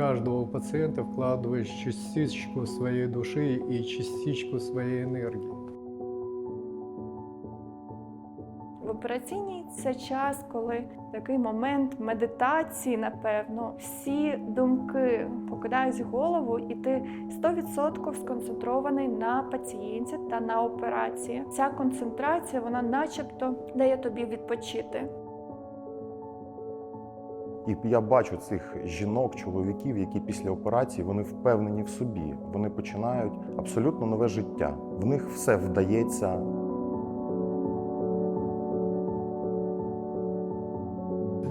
каждого пациента вкладываешь частичку своей души и частичку своей энергии. В операційній це час, коли такий момент медитації, напевно, всі думки покидають голову, і ти 100% сконцентрований на пацієнті та на операції. Ця концентрація, вона начебто дає тобі відпочити. І я бачу цих жінок, чоловіків, які після операції вони впевнені в собі. Вони починають абсолютно нове життя. В них все вдається.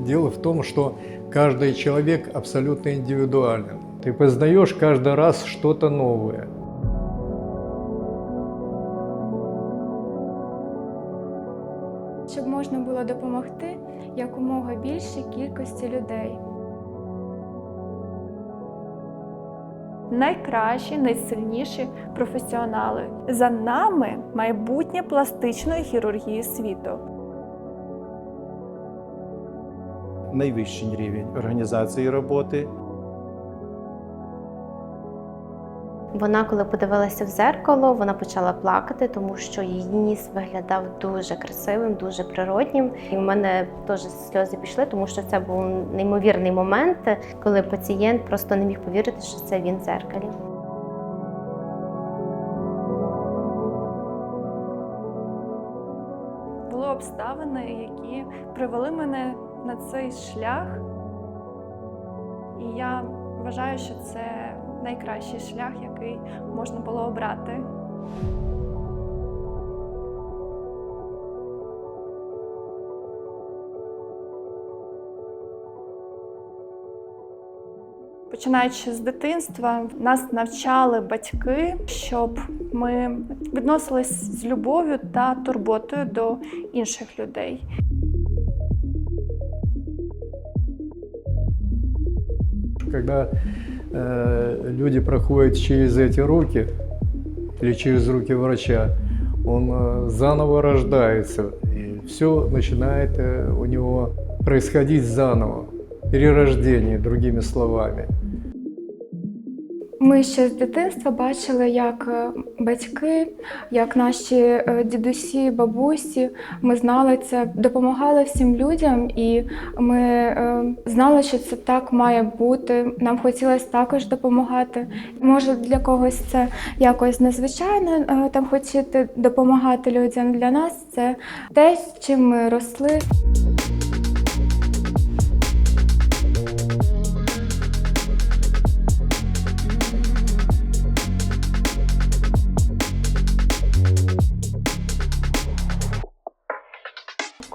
Дело в том, что каждый человек абсолютно индивидуален. Ты познаешь каждый раз что-то новое. щоб можна було допомогти якомога більшій кількості людей. Найкращі, найсильніші професіонали. За нами майбутнє пластичної хірургії світу. найвищий рівень організації роботи. Вона, коли подивилася в зеркало, вона почала плакати, тому що її ніс виглядав дуже красивим, дуже природнім. І в мене теж сльози пішли, тому що це був неймовірний момент, коли пацієнт просто не міг повірити, що це він в зеркалі. Були обставини, які привели мене на цей шлях. І я вважаю, що це найкращий шлях, який можна було обрати. Починаючи з дитинства, нас навчали батьки, щоб ми відносились з любов'ю та турботою до інших людей. Когда люди проходят через эти руки или через руки врача, он э, заново рождается, и все начинает э, у него происходить заново, перерождение, другими словами. Ми ще з дитинства бачили, як е, батьки, як наші е, дідусі, бабусі, ми знали це, допомагали всім людям, і ми е, знали, що це так має бути. Нам хотілося також допомагати. Може, для когось це якось незвичайно там хотіти допомагати людям. Для нас це те, чим ми росли.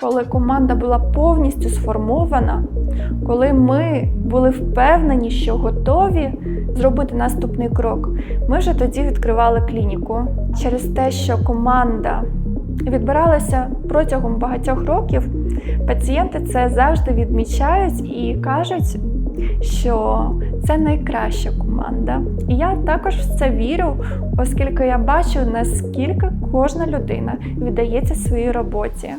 Коли команда була повністю сформована, коли ми були впевнені, що готові зробити наступний крок, ми вже тоді відкривали клініку. Через те, що команда відбиралася протягом багатьох років, пацієнти це завжди відмічають і кажуть, що це найкраща команда. І я також в це вірю, оскільки я бачу, наскільки кожна людина віддається своїй роботі.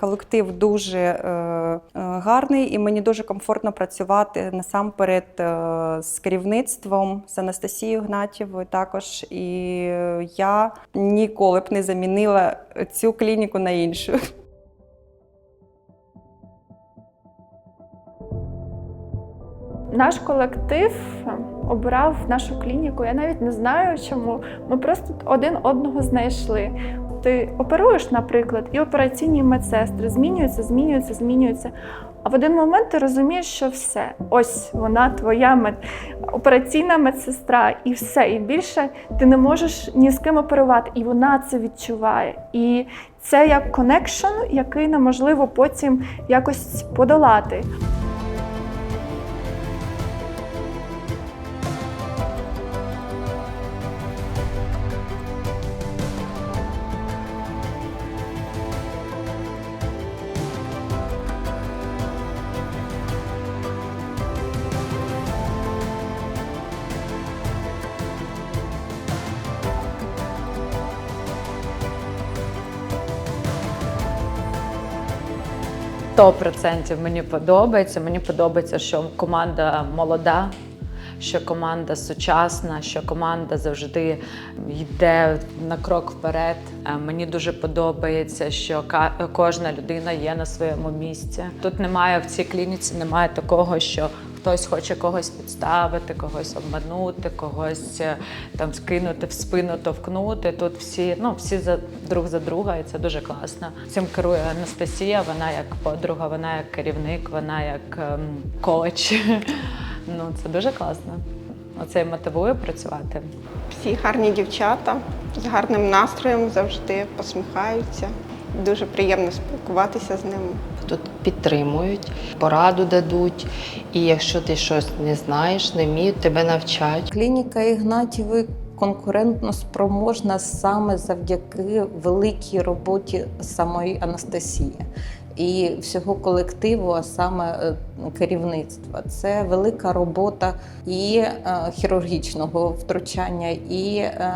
Колектив дуже е, е, гарний, і мені дуже комфортно працювати насамперед е, з керівництвом, з Анастасією Гнатєвою також. І я ніколи б не замінила цю клініку на іншу. Наш колектив обрав нашу клініку. Я навіть не знаю, чому. Ми просто один одного знайшли. Ти оперуєш, наприклад, і операційні медсестри змінюються, змінюються, змінюються. А в один момент ти розумієш, що все, ось вона твоя мед... операційна медсестра, і все. І більше ти не можеш ні з ким оперувати. І вона це відчуває. І це як коннекшн, який неможливо потім якось подолати. 100% мені подобається. Мені подобається, що команда молода, що команда сучасна, що команда завжди йде на крок вперед. Е, Мені дуже подобається, що кожна людина є на своєму місці. Тут немає в цій клініці, немає такого, що хтось хоче когось підставити, когось обманути, когось е, там скинути в спину, товкнути. Тут всі, ну всі за друг за друга, і це дуже класно. Цим керує Анастасія. Вона як подруга, вона як керівник, вона як ем, коуч. Ну це дуже класно. Оце мотивує працювати. Всі гарні дівчата з гарним настроєм завжди посміхаються. Дуже приємно спілкуватися з ними. Тут підтримують, пораду дадуть, і якщо ти щось не знаєш, не вміють, тебе навчать. Клініка Ігнатіви конкурентно спроможна саме завдяки великій роботі самої Анастасії і всього колективу, а саме е, керівництва. Це велика робота і е, хірургічного втручання, і е,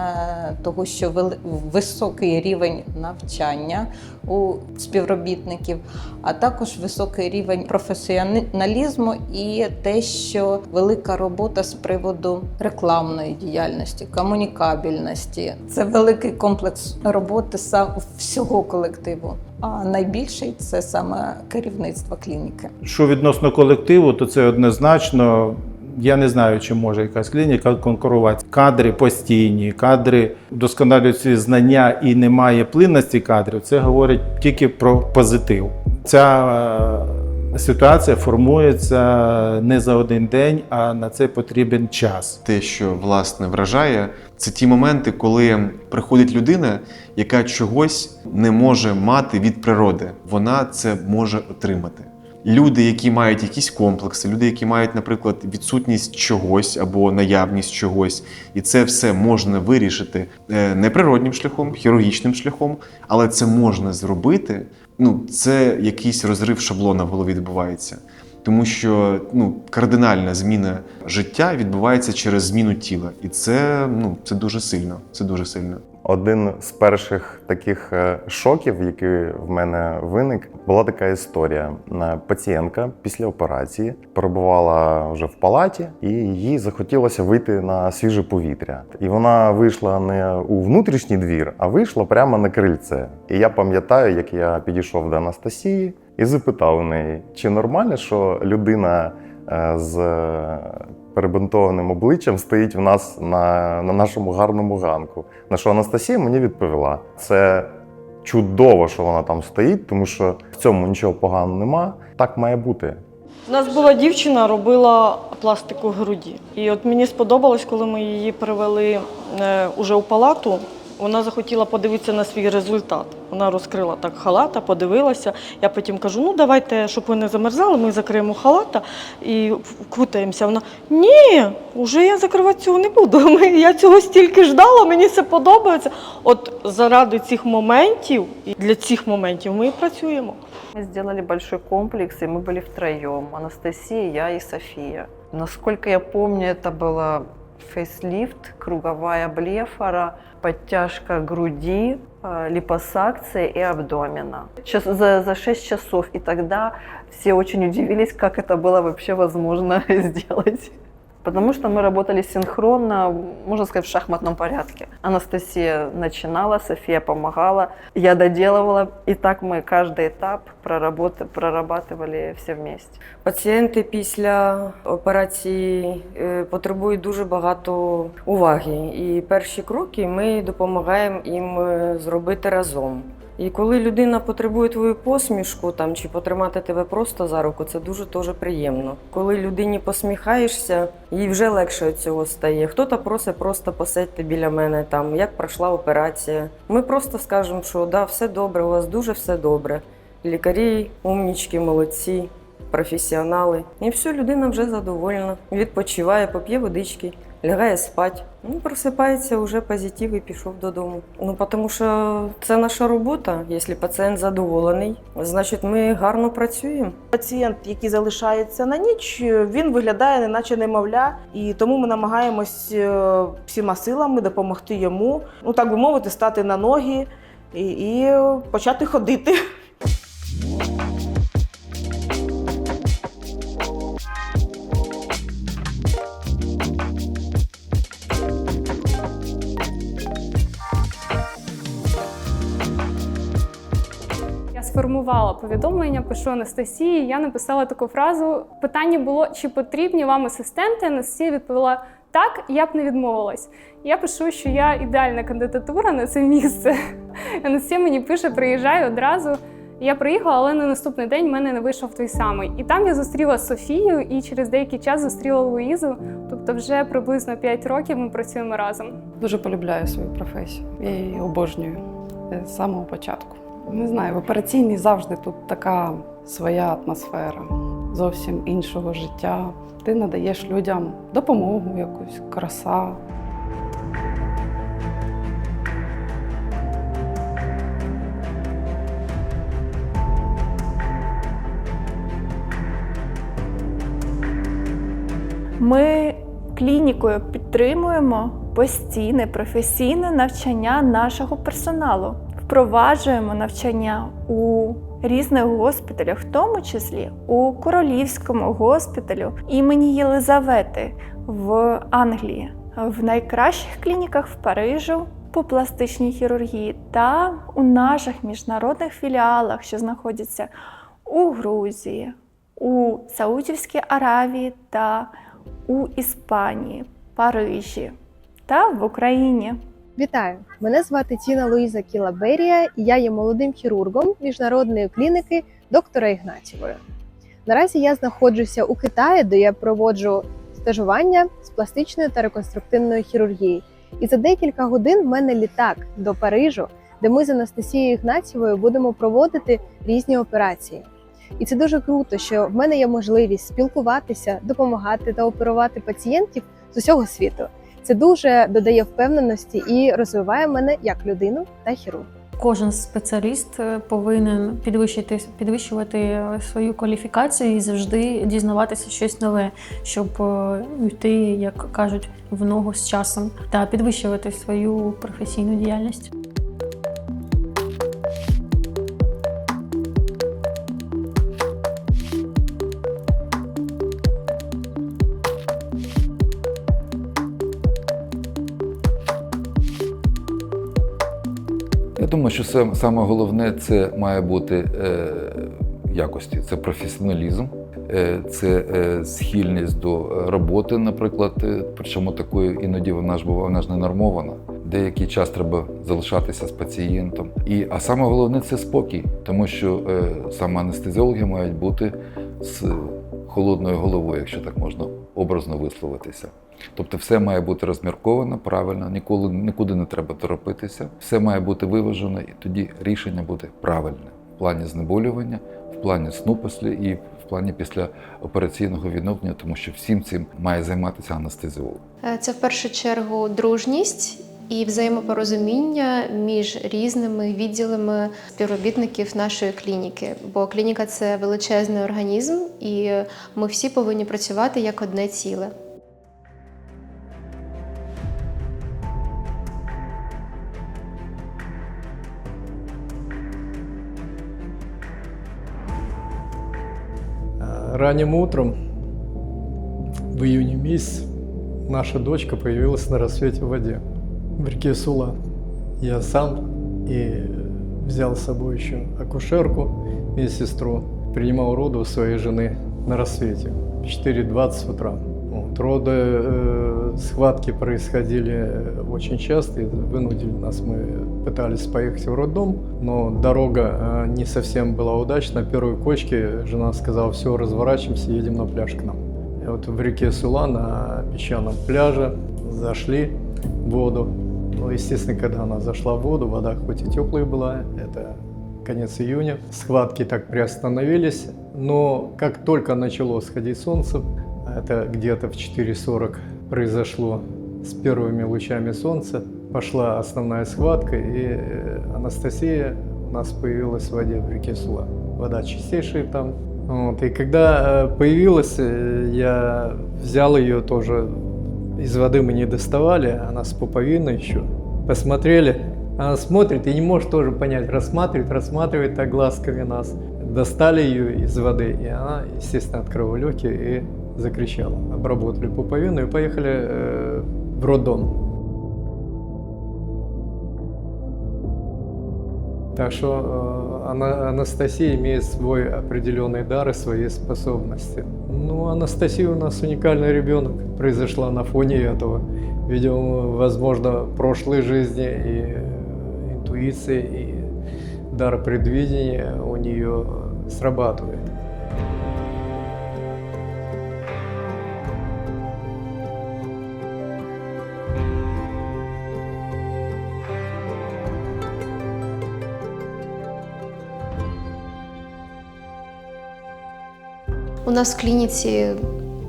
того, що високий рівень навчання у співробітників, а також високий рівень професіоналізму і те, що велика робота з приводу рекламної діяльності, комунікабельності. Це великий комплекс роботи всього колективу. А найбільший це саме керівництво клініки. Що відносно колективу, то це однозначно. Я не знаю, чи може якась клініка конкурувати. Кадри постійні, кадри вдосконалюють свої знання і немає плинності кадрів. Це говорить тільки про позитив. Ця е, ситуація формується не за один день, а на це потрібен час. те, що власне вражає, це ті моменти, коли приходить людина, яка чогось не може мати від природи. Вона це може отримати. Люди, які мають якісь комплекси, люди, які мають, наприклад, відсутність чогось або наявність чогось, і це все можна вирішити е, не природнім шляхом, хірургічним шляхом, але це можна зробити. Ну, це якийсь розрив шаблона в голові відбувається. Тому що ну, кардинальна зміна життя відбувається через зміну тіла. І це, ну, це дуже сильно. Це дуже сильно. Один з перших таких е, шоків, який в мене виник, була така історія. Е, Пацієнтка після операції перебувала вже в палаті, і їй захотілося вийти на свіже повітря. І вона вийшла не у внутрішній двір, а вийшла прямо на крильце. І я пам'ятаю, як я підійшов до Анастасії і запитав у неї, чи нормально, що людина е, з перебинтованим обличчям стоїть в нас на, на нашому гарному ганку. На що Анастасія мені відповіла: це чудово, що вона там стоїть, тому що в цьому нічого поганого нема. Так має бути. У нас була дівчина, робила пластику груді. І от мені сподобалось, коли ми її привели е, уже у палату. Вона захотіла подивитися на свій результат. Вона розкрила так халата, подивилася. Я потім кажу: ну давайте, щоб ви не замерзали, ми закриємо халата і вкутаємося. Вона ні, вже я закривати цього не буду. Ми- Я цього стільки ждала, мені це подобається. От заради цих моментів і для цих моментів ми і працюємо. Мы сделали большой комплекс, и мы были втроем. Анастасия, я и София. Насколько я помню, это было фейслифт, круговая блефора, подтяжка груди, э, липосакция и абдомена. Час- за, за 6 часов. И тогда все очень удивились, как это было вообще возможно сделать. Потому что мы работали синхронно, можно сказать, в шахматном порядке. Анастасия начинала, София помогала, я доделывала. И так мы каждый этап проработа- прорабатывали все вместе. Пацієнти після операції е, потребують дуже багато уваги. І перші кроки ми допомагаємо їм е, зробити разом. І коли людина потребує твою посмішку там, чи потримати тебе просто за руку, це дуже теж приємно. Коли людині посміхаєшся, їй вже легше від цього стає. Хто-то просить просто посидьте біля мене, там, як пройшла операція. Ми просто скажемо, що да, все добре, у вас дуже все добре. Лікарі, умнічки, молодці, професіонали. І все, людина вже задоволена. Відпочиває, поп'є водички, лягає спать. Ну, просипається вже позитив і пішов додому. Ну, тому що це наша робота. Якщо пацієнт задоволений, значить ми гарно працюємо. Пацієнт, який залишається на ніч, він виглядає неначе немовля, і тому ми намагаємось е, всіма силами допомогти йому, ну так би мовити, стати на ноги і, і почати ходити. Сформувала повідомлення, пишу Анастасії. Я написала таку фразу. Питання було, чи потрібні вам асистенти? Анастасія відповіла так, я б не відмовилась. Я пишу, що я ідеальна кандидатура на це місце. Анастасія мені пише, приїжджай одразу. Я приїхала, але на наступний день в мене не вийшов той самий. І там я зустріла Софію, і через деякий час зустріла Луїзу. Тобто, вже приблизно 5 років ми працюємо разом. Дуже полюбляю свою професію. Я її обожнюю з самого початку. Не знаю, в операційній завжди тут така своя атмосфера, зовсім іншого життя. Ти надаєш людям допомогу, якусь краса. Ми клінікою підтримуємо постійне професійне навчання нашого персоналу, впроваджуємо навчання у різних госпіталях, в тому числі у Королівському госпіталю імені Єлизавети в Англії, в найкращих клініках в Парижу по пластичній хірургії та у наших міжнародних філіалах, що знаходяться у Грузії, у Саудівській Аравії та у Іспанії, Парижі та в Україні. Вітаю! Мене звати Тіна Луїза Кілаберія, і я є молодим хірургом міжнародної клініки доктора Ігнатівої. Наразі я знаходжуся у Китаї, де я проводжу стажування з пластичної та реконструктивної хірургії. І за декілька годин в мене літак до Парижу, де ми з Анастасією Ігнатівою будемо проводити різні операції. І це дуже круто, що в мене є можливість спілкуватися, допомагати та оперувати пацієнтів з усього світу. Це дуже додає впевненості і розвиває мене як людину та хірурга. Кожен спеціаліст е, повинен підвищити підвищувати е, свою кваліфікацію і завжди дізнаватися щось нове, щоб е, йти, як кажуть, в ногу з часом та підвищувати свою професійну діяльність. Що це саме головне це має бути е, якості. Це професіоналізм, е, це е, схильність до роботи, наприклад. Е, Причому такою іноді вона ж буває, вона ж не нормована. Деякий час треба залишатися з пацієнтом. І, а саме головне це спокій, тому що е, саме анестезіологи мають бути з холодною головою, якщо так можна образно висловитися. Тобто все має бути розмірковано правильно, ніколи нікуди не треба торопитися. Все має бути виважено, і тоді рішення буде правильне в плані знеболювання, в плані сну після і в плані після операційного відновлення, тому що всім цим має займатися анестезіолог. Е, Це в першу чергу дружність і взаємопорозуміння між різними відділами співробітників нашої клініки. Бо клініка це величезний організм, і ми всі повинні працювати як одне ціле. Ранним утром, в июне месяце, наша дочка появилась на рассвете в воде, в реке Сула. Я сам и взял с собой еще акушерку, медсестру, принимал роды у своей жены на рассвете в 4.20 утра. Вот. Роды, э, схватки происходили очень часто, и вынудили нас, мы пытались поехать в роддом, но дорога э, не совсем была удачна. На первой кочке жена сказала, все, разворачиваемся, едем на пляж к нам. И вот в реке Сула на песчаном пляже зашли в воду. Ну, естественно, когда она зашла в воду, вода хоть и теплая была, это конец июня, схватки так приостановились, но как только начало сходить солнце, это где-то в 4.40 произошло с первыми лучами солнца, пошла основная схватка, и э, Анастасия у нас появилась в воде в реке Сула. Вода чистейшая там. Вот. И когда э, появилась, э, я взял ее тоже, из воды мы не доставали, она с пуповиной еще. Посмотрели, она смотрит и не может тоже понять, рассматривает, рассматривает так глазками нас. Достали ее из воды, и она, естественно, открыла легкие и закричала. Обработали пуповину и поехали э, в роддом. Так что э, Ана- Анастасия имеет свой определенный дар и свои способности. Ну, Анастасия у нас уникальный ребенок, произошла на фоне этого. Видимо, возможно, прошлой жизни и э, интуиции, и дар предвидения у нее срабатывает. У нас в клініці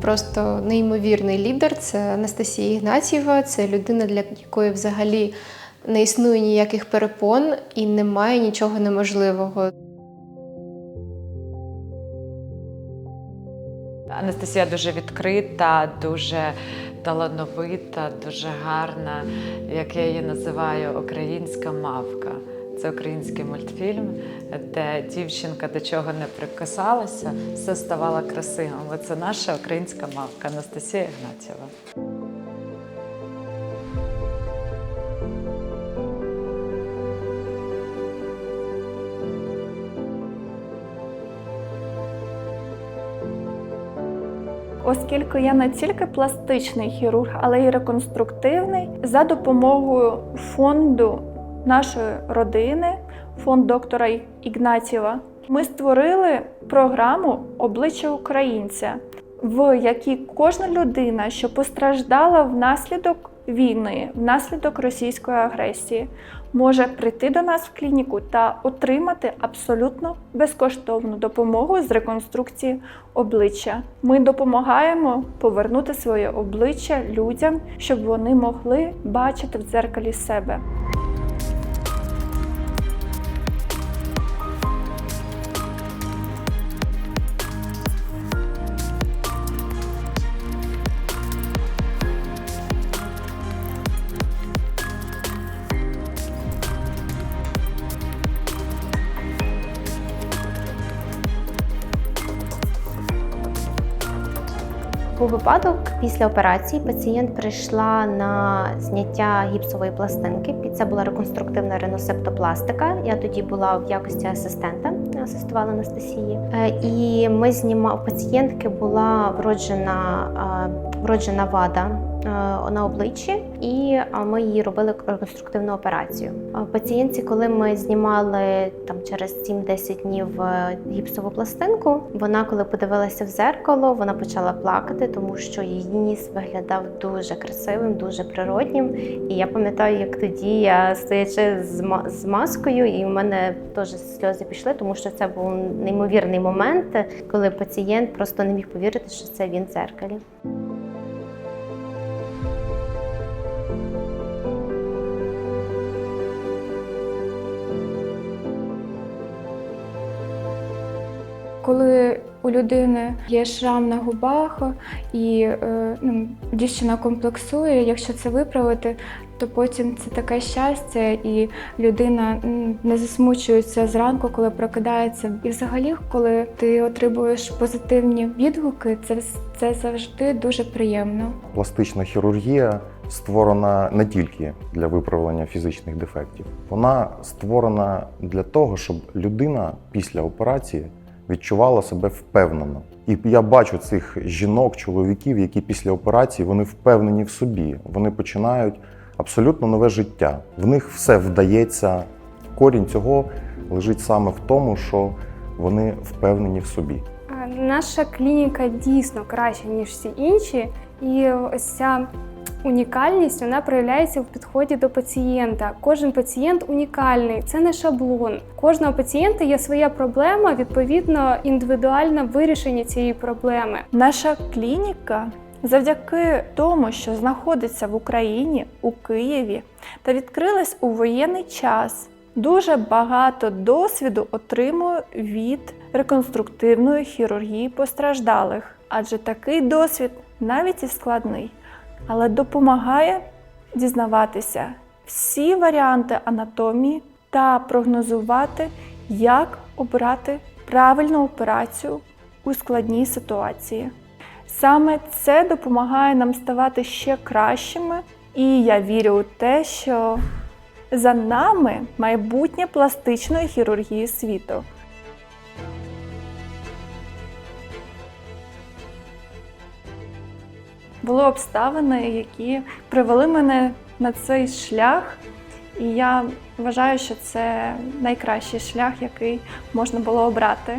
просто неймовірний лідер. Це Анастасія Ігнатієва. Це людина, для якої взагалі не існує ніяких перепон і немає нічого неможливого. Анастасія дуже відкрита, дуже талановита, дуже гарна, як я її називаю, українська мавка. Це український мультфільм, де дівчинка до чого не прикасалася, все ставало красивим. Оце наша українська мавка Анастасія Ігнатєва. Оскільки я не тільки пластичний хірург, але й реконструктивний, за допомогою фонду нашої родини, фонд доктора Ігнатєва, ми створили програму Обличчя українця, в якій кожна людина, що постраждала внаслідок війни, внаслідок російської агресії, може прийти до нас в клініку та отримати абсолютно безкоштовну допомогу з реконструкції обличчя. Ми допомагаємо повернути своє обличчя людям, щоб вони могли бачити в дзеркалі себе. Був випадок після операції пацієнт прийшла на зняття гіпсової пластинки. Це була реконструктивна реносептопластика. Я тоді була в якості асистента, асистувала Анастасії. Е, І ми знімали у пацієнтки була вроджена, е, вроджена вада на обличчі, і е, ми їй робили реконструктивну операцію. Е, Пацієнтці, коли ми знімали там через 7-10 днів е, гіпсову пластинку, вона, коли подивилася в зеркало, вона почала плакати, тому що її ніс виглядав дуже красивим, дуже природнім. І я пам'ятаю, як тоді я стоячи з маскою, і в мене теж сльози пішли, тому що це був неймовірний момент, коли пацієнт просто не міг повірити, що це він в зеркалі. Коли у людини є шрам на губах, і е, ну, дівчина комплексує, якщо це виправити, то потім це таке щастя, і людина не засмучується зранку, коли прокидається. І взагалі, коли ти отримуєш позитивні відгуки, це, це завжди дуже приємно. Пластична хірургія створена не тільки для виправлення фізичних дефектів, вона створена для того, щоб людина після операції відчувала себе впевнено. І я бачу цих жінок, чоловіків, які після операції вони впевнені в собі. Вони починають абсолютно нове життя. В них все вдається. Корінь цього лежить саме в тому, що вони впевнені в собі. Наша клініка дійсно краща, ніж всі інші, і ось ця унікальність вона проявляється в підході до пацієнта. Кожен пацієнт унікальний, це не шаблон. Кожного пацієнта є своя проблема, відповідно, індивідуальне вирішення цієї проблеми. Наша клініка завдяки тому, що знаходиться в Україні, у Києві та відкрилась у воєнний час, дуже багато досвіду отримує від реконструктивної хірургії постраждалих, адже такий досвід навіть і складний, але допомагає дізнаватися всі варіанти анатомії та прогнозувати, як обрати правильну операцію у складній ситуації. Саме це допомагає нам ставати ще кращими, і я вірю у те, що За нами майбутнє пластичної хірургії світу. Були обставини, які привели мене на цей шлях, і я вважаю, що це найкращий шлях, який можна було обрати.